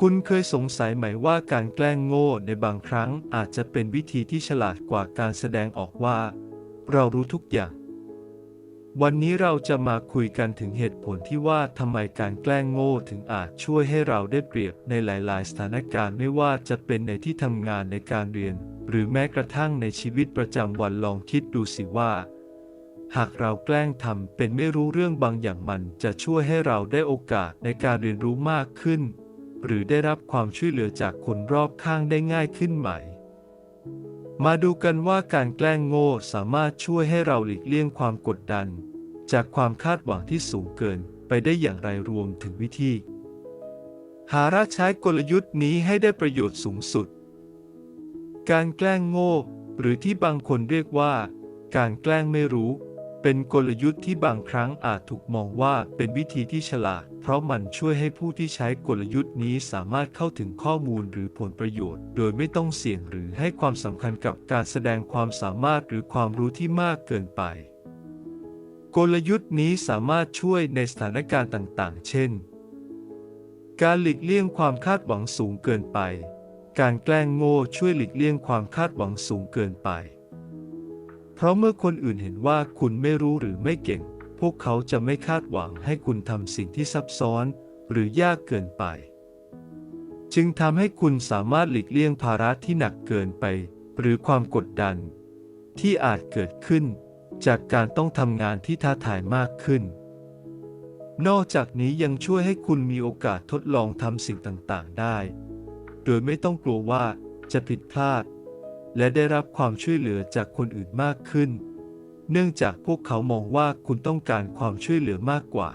คุณเคยสงสัยไหมว่าการแกล้งโง่ในบางครั้งอาจจะเป็นวิธีที่ฉลาดกว่าการแสดงออกว่า เรารู้ทุกอย่าง วันนี้เราจะมาคุยกันถึงเหตุผลที่ว่าทำไมการแกล้งโง่ถึงอาจช่วยให้เราได้เปรียบในหลาย ๆ สถานการณ์ไม่ว่าจะเป็นในที่ทำงานในการเรียน หรือแม้กระทั่งในชีวิตประจำวันลองคิดดูสิว่าหากเราแกล้งทำเป็นไม่รู้เรื่องบางอย่างมันจะช่วยให้เราได้โอกาสในการเรียนรู้มากขึ้น หรือได้รับความช่วยเหลือจากคนรอบข้างได้ง่ายขึ้นไหม มาดูกันว่าการแกล้งโง่สามารถช่วยให้เราหลีกเลี่ยงความกดดัน จากความคาดหวังที่สูงเกินไปได้อย่างไรรวมถึงวิธี หาราใช้กลยุทธ์นี้ให้ได้ประโยชน์สูงสุด การแกล้งโง่ หรือที่บางคนเรียกว่า การแกล้งไม่รู้ เป็นกลยุทธ์ที่บางครั้งอาจถูกมองว่าเป็นวิธีที่ฉลาด เพราะมันช่วยให้ผู้ที่ใช้กลยุทธ์นี้สามารถเข้าถึงข้อมูลหรือผลประโยชน์ โดยไม่ต้องเสี่ยงหรือให้ความสำคัญกับการแสดงความสามารถหรือความรู้ที่มากเกินไป กลยุทธ์นี้สามารถช่วยในสถานการณ์ต่างๆ เช่น การหลีกเลี่ยงความคาดหวังสูงเกินไป การแกล้งโง่ช่วยหลีกเลี่ยงความคาดหวังสูงเกินไป เพราะเมื่อคนอื่นเห็นว่าคุณไม่รู้หรือไม่เก่ง พวกเขาจะไม่คาดหวังให้คุณทำสิ่งที่ซับซ้อนหรือยากเกินไป จึงทำให้คุณสามารถหลีกเลี่ยงภาระที่หนักเกินไป หรือความกดดัน ที่อาจเกิดขึ้น จากการต้องทำงานที่ท้าทายมากขึ้น นอกจากนี้ยังช่วยให้คุณมีโอกาสทดลองทำสิ่งต่างๆได้ โดยไม่ต้องกลัวว่าจะผิดพลาด และได้รับความช่วยเหลือจากคนอื่นมากขึ้น เนื่องจากพวกเขามองว่าคุณต้องการความช่วยเหลือมากกว่า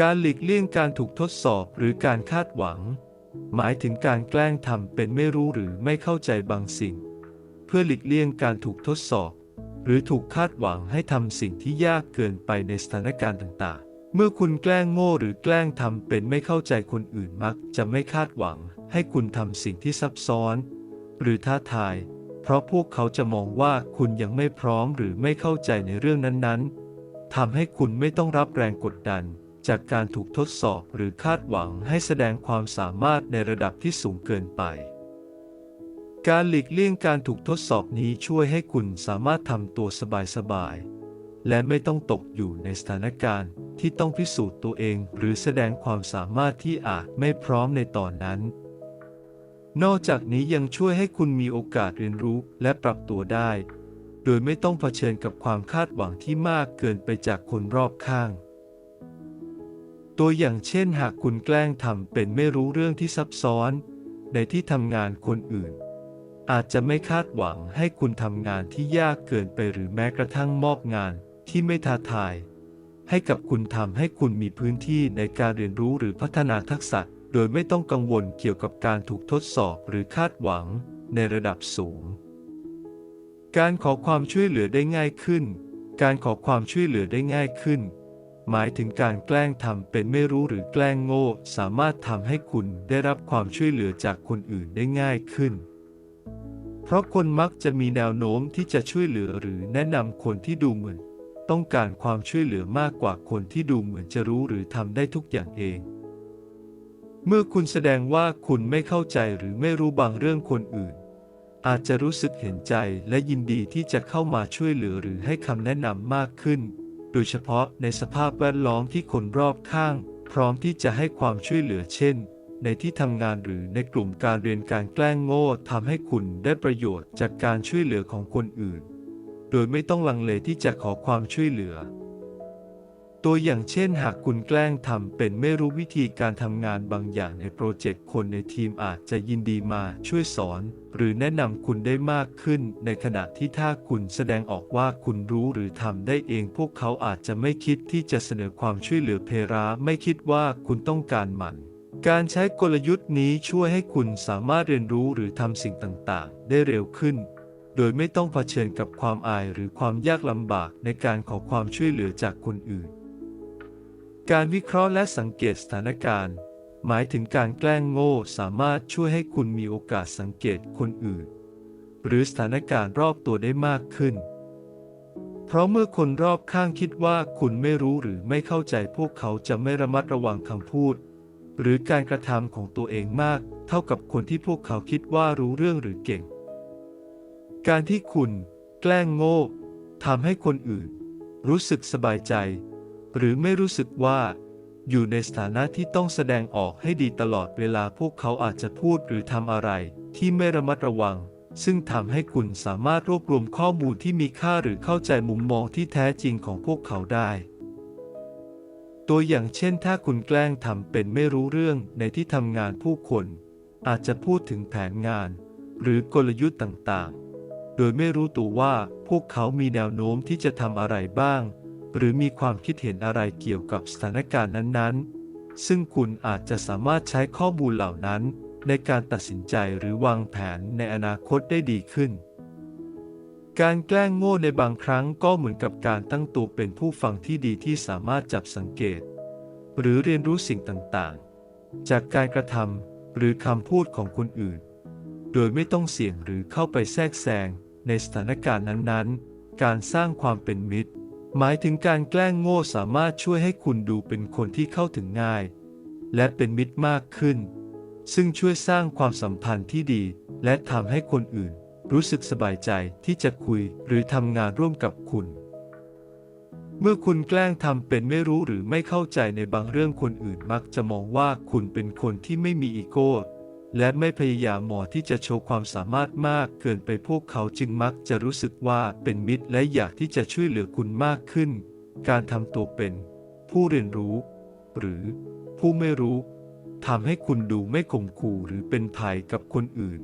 การหลีกเลี่ยงการถูกทดสอบหรือการคาดหวัง หมายถึงการแกล้งทำเป็นไม่รู้หรือไม่เข้าใจบางสิ่ง เพื่อหลีกเลี่ยงการถูกทดสอบ หรือถูกคาดหวังให้ทำสิ่งที่ยากเกินไปในสถานการณ์ต่างๆเมื่อคุณแกล้งโง่หรือแกล้งทำเป็นไม่เข้าใจคนอื่นมักจะไม่คาดหวังให้คุณทำสิ่งที่ซับซ้อน หรือท้าทาย เพราะพวกเขาจะมองว่าคุณยังไม่พร้อมหรือไม่เข้าใจในเรื่องนั้นๆทำให้คุณไม่ต้องรับแรงกดดัน จากการถูกทดสอบหรือคาดหวังให้แสดงความสามารถในระดับที่สูงเกินไป การหลีกเลี่ยงการถูกทดสอบนี้ช่วยให้คุณสามารถทำตัวสบายๆและไม่ต้องตกอยู่ในสถานการณ์ที่ต้องพิสูจน์ตัวเองหรือแสดงความสามารถที่อาจไม่พร้อมในตอนนั้น นอกจากนี้ยังช่วยให้คุณมีโอกาสเรียนรู้และปรับตัวได้ โดยไม่ต้องเผชิญกับความคาดหวังที่มากเกินไปจากคนรอบข้าง ตัวอย่างเช่นหากคุณแกล้งทำเป็นไม่รู้เรื่องที่ซับซ้อน ในที่ทำงานคนอื่น อาจจะไม่คาดหวังให้คุณทำงานที่ยากเกินไปหรือแม้กระทั่งมอบงานที่ไม่ท้าทาย ให้กับคุณทำให้คุณมีพื้นที่ในการเรียนรู้หรือพัฒนาทักษะ โดยไม่ต้องกังวลเกี่ยวกับการถูกทดสอบหรือคาดหวังในระดับสูง การขอความช่วยเหลือได้ง่ายขึ้น การขอความช่วยเหลือได้ง่ายขึ้น หมายถึงการแกล้งทำเป็นไม่รู้หรือแกล้งโง่ สามารถทำให้คุณได้รับความช่วยเหลือจากคนอื่นได้ง่ายขึ้น เพราะคนมักจะมีแนวโน้มที่จะช่วยเหลือหรือแนะนำคนที่ดูเหมือน ต้องการความช่วยเหลือมากกว่าคนที่ดูเหมือนจะรู้หรือทำได้ทุกอย่างเอง เมื่อคุณแสดงว่าคุณไม่เข้าใจหรือไม่รู้บางเรื่องคนอื่น อาจจะรู้สึกเห็นใจและยินดีที่จะเข้ามาช่วยเหลือหรือให้คำแนะนำมากขึ้น โดยเฉพาะในสภาพแวดล้อมที่คนรอบข้าง พร้อมที่จะให้ความช่วยเหลือเช่น ในที่ทำงานหรือในกลุ่มการเรียนการแกล้งโง่ทำให้คุณได้ประโยชน์จากการช่วยเหลือของคนอื่น โดยไม่ต้องลังเลที่จะขอความช่วยเหลือ ตัวอย่างเช่นหากคุณแกล้งทำเป็นไม่รู้วิธีการทำงานบางอย่างในโปรเจกต์คนในทีมอาจจะยินดีมาช่วยสอน หรือแนะนำคุณได้มากขึ้น ในขณะที่ถ้าคุณแสดงออกว่าคุณรู้หรือทำได้เองพวกเขาอาจจะไม่คิดที่จะเสนอความช่วยเหลือเพราไม่คิดว่าคุณต้องการมันการใช้กลยุทธ์นี้ช่วยให้คุณสามารถเรียนรู้หรือทำสิ่งต่างๆ ได้เร็วขึ้น โดยไม่ต้องเผชิญกับความอายหรือความยากลำบากในการขอความช่วยเหลือจากคนอื่น การวิเคราะห์และสังเกตสถานการณ์ หมายถึงการแกล้งโง่สามารถช่วยให้คุณมีโอกาสสังเกตคนอื่น หรือสถานการณ์รอบตัวได้มากขึ้น เพราะเมื่อคนรอบข้างคิดว่าคุณไม่รู้หรือไม่เข้าใจพวกเขาจะไม่ระมัดระวังคำพูด หรือการกระทำของตัวเองมาก เท่ากับคนที่พวกเขาคิดว่ารู้เรื่องหรือเก่ง การที่คุณ แกล้งโง่ทำให้คนอื่น รู้สึกสบายใจ หรือไม่รู้สึกว่า อยู่ในสถานะที่ต้องแสดงออกให้ดีตลอดเวลาพวกเขาอาจจะพูดหรือทำอะไร ที่ไม่ระมัดระวัง ซึ่งทำให้คุณสามารถรวบรวมข้อมูลที่มีค่าหรือเข้าใจมุมมองที่แท้จริงของพวกเขาได้ตัวอย่างเช่นถ้าคุณแกล้งทำเป็นไม่รู้เรื่องในที่ทำงานผู้คน อาจจะพูดถึงแผนงาน หรือกลยุทธ์ต่างๆ โดยไม่รู้ตัวว่าพวกเขามีแนวโน้มที่จะทำอะไรบ้าง หรือมีความคิดเห็นอะไรเกี่ยวกับสถานการณ์นั้นๆ ซึ่งคุณอาจจะสามารถใช้ข้อมูลเหล่านั้น ในการตัดสินใจหรือวางแผนในอนาคตได้ดีขึ้น การแกล้งโง่ในบางครั้งก็เหมือนกับการตั้งตัวเป็นผู้ฟังที่ดีที่สามารถจับสังเกต หรือเรียนรู้สิ่งต่างๆ จากการกระทำหรือคำพูดของคนอื่น โดยไม่ต้องเสี่ยงหรือเข้าไปแทรกแซงในสถานการณ์นั้นๆ การสร้างความเป็นมิตร หมายถึงการแกล้งโง่สามารถช่วยให้คุณดูเป็นคนที่เข้าถึงง่าย และเป็นมิตรมากขึ้น ซึ่งช่วยสร้างความสัมพันธ์ที่ดี และทำให้คนอื่น รู้สึกสบายใจที่จะคุยหรือทำงานร่วมกับคุณ เมื่อคุณแกล้งทำเป็นไม่รู้หรือไม่เข้าใจในบางเรื่องคนอื่นมักจะมองว่าคุณเป็นคนที่ไม่มีอีโก้ และไม่พยายามหมอที่จะโชว์ความสามารถมากเกินไปพวกเขาจึงมักจะรู้สึกว่าเป็นมิตรและอยากที่จะช่วยเหลือคุณมากขึ้น การทำตัวเป็น ผู้เรียนรู้ หรือผู้ไม่รู้ทำให้คุณดูไม่ข่มขู่หรือเป็นภัยกับคนอื่น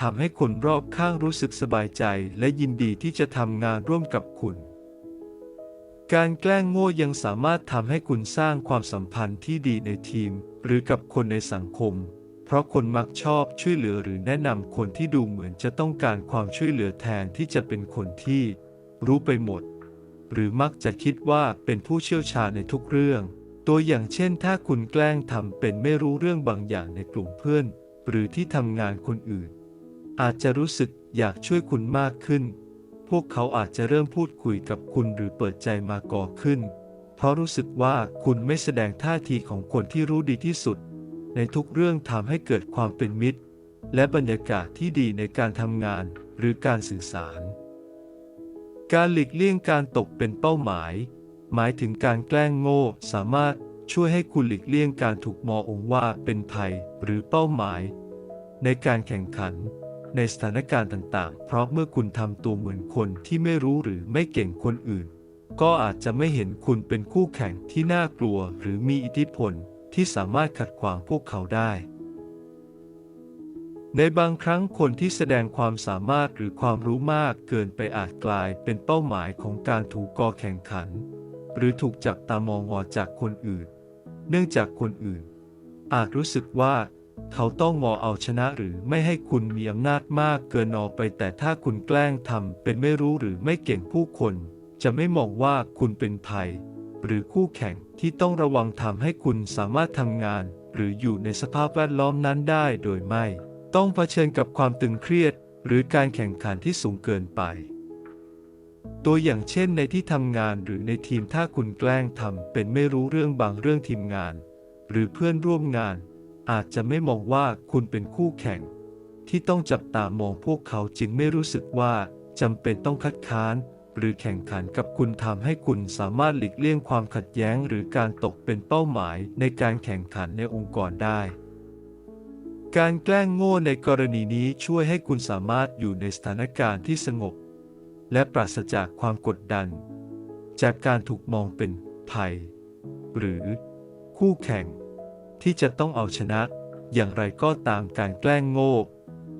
ทำให้คนรอบข้างรู้สึกสบายใจและยินดีที่จะทำงานร่วมกับคุณ การแกล้งโง่ยังสามารถทำให้คุณสร้างความสัมพันธ์ที่ดีในทีม หรือกับคนในสังคม ราะคนมักชอบช่วยเหลือหรือแนะนำคนที่ดูเหมือนจะต้องการความช่วยเหลือแทนที่จะเป็นคนที่รู้ไปหมด หรือมักจะคิดว่าเป็นผู้เชี่ยวชาญในทุกเรื่อง ตัวอย่างเช่น ถ้าคุณแกล้งทำเป็นไม่รู้เรื่องบางอย่างในกลุ่มเพื่อน หรือที่ทำงานคนอื่น อาจจะรู้สึกอยากช่วยคุณมากขึ้น พวกเขาอาจจะเริ่มพูดคุยกับคุณหรือเปิดใจมาก่อขึ้น เพราะรู้สึกว่าคุณไม่แสดงท่าทีของคนที่รู้ดีที่สุด ในทุกเรื่องทำให้เกิดความเป็นมิตร และบรรยากาศที่ดีในการทำงานหรือการสื่อสาร การหลีกเลี่ยงการตกเป็นเป้าหมาย หมายถึงการแกล้งโง่สามารถช่วยให้คุณหลีกเลี่ยงการถูกมองว่าเป็นภัยหรือเป้าหมาย ในการแข่งขัน ในสถานการณ์ต่างๆ เพราะเมื่อคุณทำตัวเหมือนคนที่ไม่รู้หรือไม่เก่งคนอื่น ก็อาจจะไม่เห็นคุณเป็นคู่แข่งที่น่ากลัวหรือมีอิทธิพล ที่สามารถขัดขวางพวกเขาได้ ในบางครั้งคนที่แสดงความสามารถหรือความรู้มากเกินไปอาจกลายเป็นเป้าหมายของการถูกกอแข่งขัน หรือถูกจับตามองอจากคนอื่น เนื่องจากคนอื่น อาจรู้สึกว่าเขาต้องมอเอาชนะหรือไม่ให้คุณมีอำนาจมากเกินออกไปแต่ถ้าคุณแกล้งทำเป็นไม่รู้หรือไม่เก่งผู้คน จะไม่มองว่าคุณเป็นภัย หรือคู่แข่งที่ต้องระวังทำให้คุณสามารถทำงาน หรืออยู่ในสภาพแวดล้อมนั้นได้โดยไม่ ต้องเผชิญกับความตึงเครียด หรือการแข่งขันที่สูงเกินไป ตัวอย่างเช่นในที่ทำงานหรือในทีมถ้าคุณแกล้งทำเป็นไม่รู้เรื่องบางเรื่องทีมงาน หรือเพื่อนร่วมงาน อาจจะไม่มองว่าคุณเป็นคู่แข่ง ที่ต้องจับตามองพวกเขาจึงไม่รู้สึกว่าจำเป็นต้องคัดค้าน หรือแข่งขันกับคุณทำให้คุณสามารถหลีกเลี่ยงความขัดแย้งหรือการตกเป็นเป้าหมายในการแข่งขันในองค์กรได้ การแกล้งโง่ในกรณีนี้ช่วยให้คุณสามารถอยู่ในสถานการณ์ที่สงบ และปราศจากความกดดัน จากการถูกมองเป็นภัย หรือคู่แข่ง ที่จะต้องเอาชนะ อย่างไรก็ตามการแกล้งโง่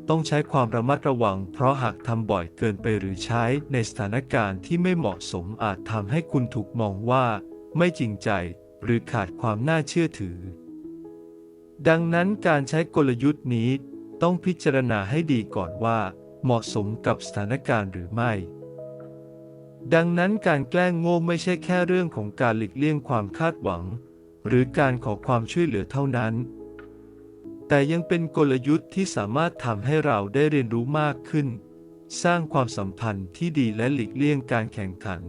ต้องใช้ความระมัดระวัง เพราะหากทำบ่อยเกินไปหรือใช้ในสถานการณ์ที่ไม่เหมาะสมอาจทำให้คุณถูกมองว่า ไม่จริงใจ หรือขาดความน่าเชื่อถือ ดังนั้นการใช้กลยุทธ์นี้ต้องพิจารณาให้ดีก่อนว่า เหมาะสมกับสถานการณ์หรือไม่ ดังนั้นการแกล้งโง่ไม่ใช่แค่เรื่องของการหลีกเลี่ยงความคาดหวัง หรือการขอความช่วยเหลือเท่านั้น แต่ยังเป็นกลยุทธ์ที่สามารถทำให้เราได้เรียนรู้มากขึ้น สร้างความสัมพันธ์ที่ดีและหลีกเลี่ยงการแข่งขัน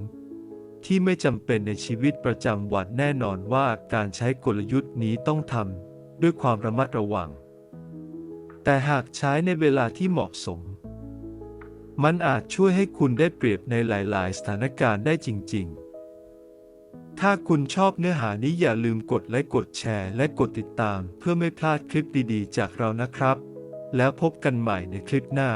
ที่ไม่จำเป็นในชีวิตประจำวันแน่นอนว่าการใช้กลยุทธ์นี้ต้องทำด้วยความระมัดระวัง แต่หากใช้ในเวลาที่เหมาะสม มันอาจช่วยให้คุณได้เปรียบในหลาย ๆ สถานการณ์ได้จริง ๆ ถ้าคุณชอบเนื้อหานี้อย่าลืมกดไลค์กดแชร์และกดติดตาม เพื่อไม่พลาดคลิปดีๆ จากเรานะครับ แล้วพบกันใหม่ในคลิปหน้า